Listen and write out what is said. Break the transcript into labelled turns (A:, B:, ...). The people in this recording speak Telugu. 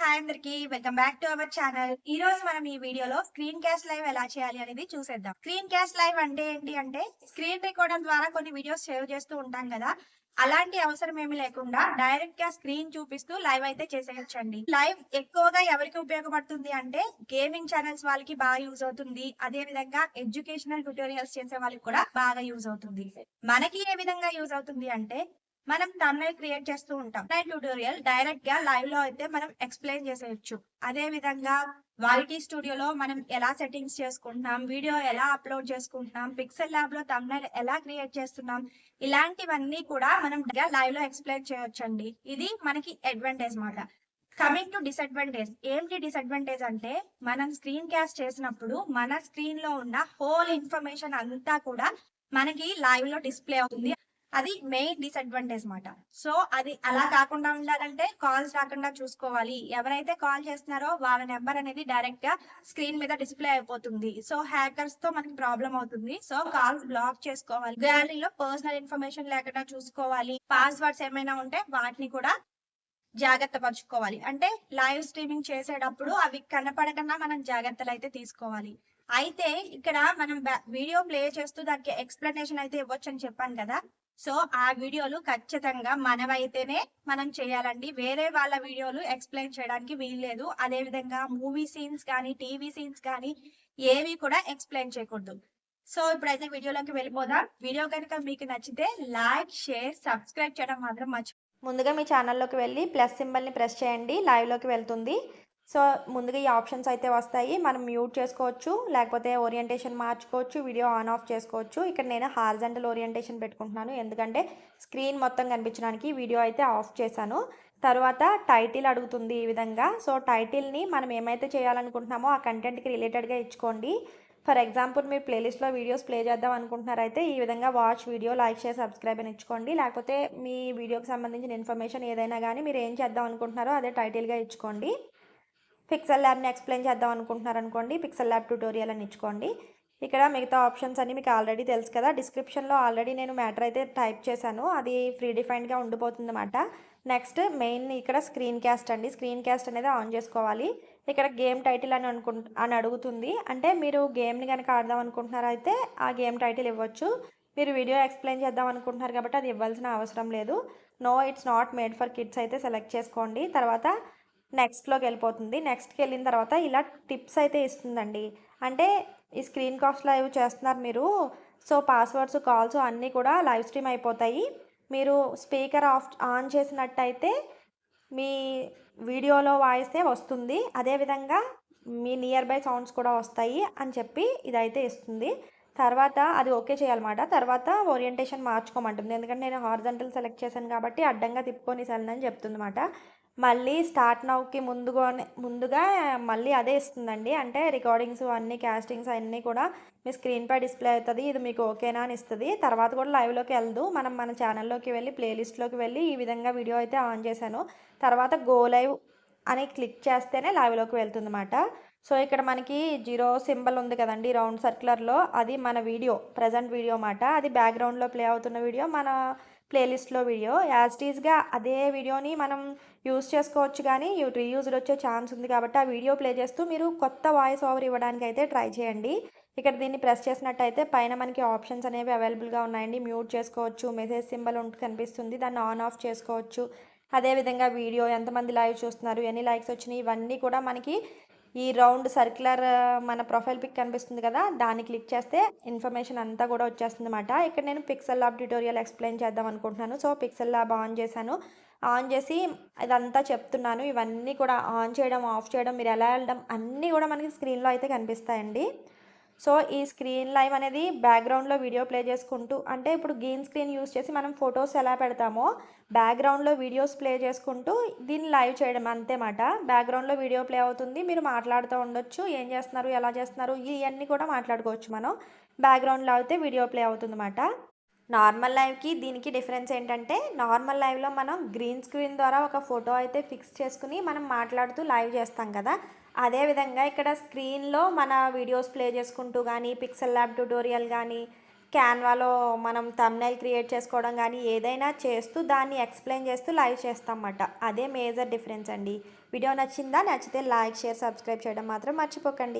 A: హాయ్ అందరికి. Welcome back to our channel. ఈ రోజు మనం ఈ వీడియోలో స్క్రీన్ క్యాస్ట్ లైవ్ ఎలా చేయాలి అనేది చూసేద్దాం. స్క్రీన్ క్యాస్ట్ లైవ్ అంటే ఏంటి అంటే స్క్రీన్ రికార్డర్ ద్వారా కొన్ని వీడియోస్ సేవ్ చేస్తూ ఉంటాం కదా. అలాంటి అవసరం ఏమి లేకుండా డైరెక్ట్గా స్క్రీన్ చూపిస్తూ లైవ్ అయితే చేసేయచ్చండి. లైవ్ ఎక్కువగా ఎవరికి ఉపయోగపడుతుంది అంటే గేమింగ్ ఛానల్స్ వాళ్ళకి బాగా యూజ్ అవుతుంది. అదే విధంగా ఎడ్యుకేషనల్ ట్యూటోరియల్స్ చేసే వాళ్ళకి కూడా బాగా యూజ్ అవుతుంది. మనకి ఏ విధంగా యూజ్ అవుతుంది అంటే మనం తమిళ క్రియేట్ చేస్తూ ఉంటాం. ట్యూటోరియల్ డైరెక్ట్గా లైవ్లో అయితే మనం ఎక్స్ప్లెయిన్ చేసేయచ్చు. అదే విధంగా వైటీ స్టూడియోలో మనం ఎలా సెట్టింగ్స్ చేసుకుంటున్నాం వీడియో ఎలా అప్లోడ్ చేసుకుంటున్నాం పిక్సెల్ ల్యాబ్లో తమిళ ఎలా క్రియేట్ చేస్తున్నాం ఇలాంటివన్నీ కూడా మనం లైవ్లో ఎక్స్ప్లెయిన్ చేయొచ్చండి. ఇది మనకి అడ్వాంటేజ్ మాట. కమింగ్ టు డిసడ్వాంటేజ్ ఏంటి డిసడ్వాంటేజ్ అంటే మనం స్క్రీన్ క్యాస్ట్ చేసినప్పుడు మన స్క్రీన్లో ఉన్న హోల్ ఇన్ఫర్మేషన్ అంతా కూడా మనకి లైవ్లో డిస్ప్లే అవుతుంది. అది మెయిన్ డిసడ్వాంటేజ్ మాట. సో అది అలా కాకుండా ఉండాలంటే కాల్స్ రాకుండా చూసుకోవాలి. ఎవరైతే కాల్ చేస్తున్నారో వాళ్ళ నెంబర్ అనేది డైరెక్ట్గా స్క్రీన్ మీద డిస్ప్లే అయిపోతుంది. సో హ్యాకర్స్తో మనకి ప్రాబ్లం అవుతుంది. సో కాల్స్ బ్లాక్ చేసుకోవాలి. గ్యాలరీలో పర్సనల్ ఇన్ఫర్మేషన్ లేకుండా చూసుకోవాలి. పాస్వర్డ్స్ ఏమైనా ఉంటే వాటిని కూడా జాగ్రత్త పరుచుకోవాలి. అంటే లైవ్ స్ట్రీమింగ్ చేసేటప్పుడు అవి కనపడకుండా మనం జాగ్రత్తలు అయితే తీసుకోవాలి. అయితే ఇక్కడ మనం వీడియో ప్లే చేస్తూ దానికి ఎక్స్ప్లెనేషన్ అయితే ఇవ్వచ్చు అని చెప్పాను కదా. సో ఆ వీడియోలు ఖచ్చితంగా మనమైతేనే మనం చేయాలండి. వేరే వాళ్ళ వీడియోలు ఎక్స్ప్లెయిన్ చేయడానికి వీల్లేదు. అదే విధంగా మూవీ సీన్స్ కానీ టీవీ సీన్స్ కానీ ఏవి కూడా ఎక్స్ప్లెయిన్ చేయకూడదు. సో ఇప్పుడైతే వీడియోలోకి వెళ్ళిపోదాం. వీడియో కనుక మీకు నచ్చితే లైక్ షేర్ సబ్స్క్రైబ్ చేయడం మాత్రం మర్చి
B: ముందుగా మీ ఛానల్లోకి వెళ్ళి ప్లస్ సింబల్ని ప్రెస్ చేయండి. లైవ్లోకి వెళ్తుంది. సో ముందుగా ఈ ఆప్షన్స్ అయితే వస్తాయి. మనం మ్యూట్ చేసుకోవచ్చు లేకపోతే ఓరియంటేషన్ మార్చుకోవచ్చు వీడియో ఆన్ ఆఫ్ చేసుకోవచ్చు. ఇక్కడ నేను హార్జెంటల్ ఓరియంటేషన్ పెట్టుకుంటున్నాను. ఎందుకంటే స్క్రీన్ మొత్తం కనిపించడానికి వీడియో అయితే ఆఫ్ చేశాను. తర్వాత టైటిల్ అడుగుతుంది ఈ విధంగా. సో టైటిల్ని మనం ఏమైతే చేయాలనుకుంటున్నామో ఆ కంటెంట్కి రిలేటెడ్గా ఇచ్చుకోండి. ఫర్ ఎగ్జాంపుల్ మీరు ప్లేలిస్ట్లో వీడియోస్ ప్లే చేద్దాం అనుకుంటున్నారైతే ఈ విధంగా watch video like share subscribe అని ఇచ్చుకోండి. లేకపోతే మీ వీడియోకి సంబంధించిన ఇన్ఫర్మేషన్ ఏదైనా కానీ మీరు ఏం చేద్దాం అనుకుంటున్నారో అదే టైటిల్గా ఇచ్చుకోండి. పిక్సెల్ ల్యాబ్ని ఎక్స్ప్లెయిన్ చేద్దాం అనుకుంటున్నారు అనుకోండి పిక్సెల్ ల్యాబ్ ట్యూటోరియల్ అని ఇచ్చుకోండి. ఇక్కడ మిగతా ఆప్షన్స్ అన్ని మీకు ఆల్రెడీ తెలుసు కదా డిస్క్రిప్షన్లో ఆల్రెడీ నేను మ్యాటర్ అయితే టైప్ చేశాను అది ఫ్రీ డిఫైన్డ్గా ఉండిపోతుంది అనమాట నెక్స్ట్ మెయిన్ ఇక్కడ స్క్రీన్ క్యాస్ట్ అండి స్క్రీన్ క్యాస్ట్ అనేది ఆన్ చేసుకోవాలి. ఇక్కడ గేమ్ టైటిల్ అని అనుకు అని అడుగుతుంది. అంటే మీరు గేమ్ని కనుక ఆడదాం అనుకుంటున్నారైతే ఆ గేమ్ టైటిల్ ఇవ్వచ్చు. మీరు వీడియో ఎక్స్ప్లెయిన్ చేద్దాం అనుకుంటున్నారు కాబట్టి అది ఇవ్వాల్సిన అవసరం లేదు. No it's not made for kids అయితే సెలెక్ట్ చేసుకోండి. తర్వాత నెక్స్ట్లోకి వెళ్ళిపోతుంది. నెక్స్ట్కి వెళ్ళిన తర్వాత ఇలా టిప్స్ అయితే ఇస్తుందండి. అంటే ఈ స్క్రీన్ కాస్ట్ లైవ్ చేస్తున్నారు మీరు. సో పాస్వర్డ్స్ కాల్స్ అన్నీ కూడా లైవ్ స్ట్రీమ్ అయిపోతాయి. మీరు స్పీకర్ ఆఫ్ ఆన్ చేసినట్టయితే మీ వీడియోలో వాయిస్తే వస్తుంది. అదేవిధంగా మీ నియర్ బై సౌండ్స్ కూడా వస్తాయి అని చెప్పి ఇదైతే ఇస్తుంది. తర్వాత అది ఓకే చేయాలన్నమాట. తర్వాత ఓరియంటేషన్ మార్చుకోమంటుంది. ఎందుకంటే నేను హార్జంటల్ సెలెక్ట్ చేశాను కాబట్టి అడ్డంగా తిప్పుకొని సెల్లని చెప్తుందన్నమాట. మళ్ళీ స్టార్ట్ నౌకి ముందుగానే ముందుగా మళ్ళీ అదే ఇస్తుందండి. అంటే రికార్డింగ్స్ అన్ని క్యాస్టింగ్స్ అన్నీ కూడా మీ స్క్రీన్పై డిస్ప్లే అవుతుంది ఇది మీకు ఓకేనా అని ఇస్తుంది. తర్వాత కూడా లైవ్లోకి వెళ్దు. మనం మన ఛానల్లోకి వెళ్ళి ప్లేలిస్ట్లోకి వెళ్ళి ఈ విధంగా వీడియో అయితే ఆన్ చేశాను. తర్వాత గో లైవ్ అని క్లిక్ చేస్తేనే లైవ్లోకి వెళ్తుందన్నమాట. సో ఇక్కడ మనకి జీరో సింబల్ ఉంది కదండి రౌండ్ సర్క్యులర్లో. అది మన వీడియో ప్రజెంట్ వీడియో మాట అది బ్యాక్గ్రౌండ్లో ప్లే అవుతున్న వీడియో మన ప్లేలిస్ట్లో వీడియో. యాజ్ టీజ్గా అదే వీడియోని మనం యూజ్ చేసుకోవచ్చు కానీ రీయూజ్డ్ వచ్చే ఛాన్స్ ఉంది కాబట్టి ఆ వీడియో ప్లే చేస్తూ మీరు కొత్త వాయిస్ ఓవర్ ఇవ్వడానికి అయితే ట్రై చేయండి. ఇక్కడ దీన్ని ప్రెస్ చేసినట్టయితే పైన మనకి ఆప్షన్స్ అనేవి అవైలబుల్గా ఉన్నాయండి. మ్యూట్ చేసుకోవచ్చు మెసేజ్ సింబల్ ఉంటు కనిపిస్తుంది దాన్ని ఆన్ ఆఫ్ చేసుకోవచ్చు. అదేవిధంగా వీడియో ఎంతమంది లైవ్ చూస్తున్నారు ఎన్ని లైక్స్ వచ్చినాయి ఇవన్నీ కూడా మనకి ఈ రౌండ్ సర్క్యులర్ మన ప్రొఫైల్ పిక్ కనిపిస్తుంది కదా దాన్ని క్లిక్ చేస్తే ఇన్ఫర్మేషన్ అంతా కూడా వచ్చేస్తుంది అనమాట ఇక్కడ నేను పిక్సెల్ ల్యాబ్ ట్యూటోరియల్ ఎక్స్ప్లెయిన్ చేద్దాం అనుకుంటున్నాను. సో పిక్సెల్ ల్యాబ్ ఆన్ చేశాను. ఆన్ చేసి ఇదంతా చెప్తున్నాను. ఇవన్నీ కూడా ఆన్ చేయడం ఆఫ్ చేయడం మీరు ఎలా వెళ్ళడం అన్నీ కూడా మనకి స్క్రీన్లో అయితే కనిపిస్తాయండి. సో ఈ స్క్రీన్ లైవ్ అనేది బ్యాక్గ్రౌండ్లో వీడియో ప్లే చేసుకుంటూ అంటే ఇప్పుడు గ్రీన్ స్క్రీన్ యూస్ చేసి మనం ఫొటోస్ ఎలా పెడతామో బ్యాక్గ్రౌండ్లో వీడియోస్ ప్లే చేసుకుంటూ దీన్ని లైవ్ చేయడం అంతేమాట. బ్యాక్గ్రౌండ్లో వీడియో ప్లే అవుతుంది మీరు మాట్లాడుతూ ఉండొచ్చు ఏం చేస్తున్నారు ఎలా చేస్తున్నారు ఇవన్నీ కూడా మాట్లాడుకోవచ్చు మనం. బ్యాక్గ్రౌండ్లో అయితే వీడియో ప్లే అవుతుందన్నమాట. నార్మల్ లైవ్కి దీనికి డిఫరెన్స్ ఏంటంటే నార్మల్ లైవ్లో మనం గ్రీన్ స్క్రీన్ ద్వారా ఒక ఫోటో అయితే ఫిక్స్ చేసుకుని మనం మాట్లాడుతూ లైవ్ చేస్తాం కదా. అదేవిధంగా ఇక్కడ స్క్రీన్లో మన వీడియోస్ ప్లే చేసుకుంటూ కానీ పిక్సెల్ ల్యాబ్ ట్యూటోరియల్ కానీ క్యాన్వాలో మనం తమ్నైల్ క్రియేట్ చేసుకోవడం కానీ ఏదైనా చేస్తూ దాన్ని ఎక్స్ప్లెయిన్ చేస్తూ లైవ్ చేస్తామన్నమాట. అదే మేజర్ డిఫరెన్స్ అండి. వీడియో నచ్చిందా? నచ్చితే లైక్ షేర్ సబ్స్క్రైబ్ చేయడం మాత్రం మర్చిపోకండి.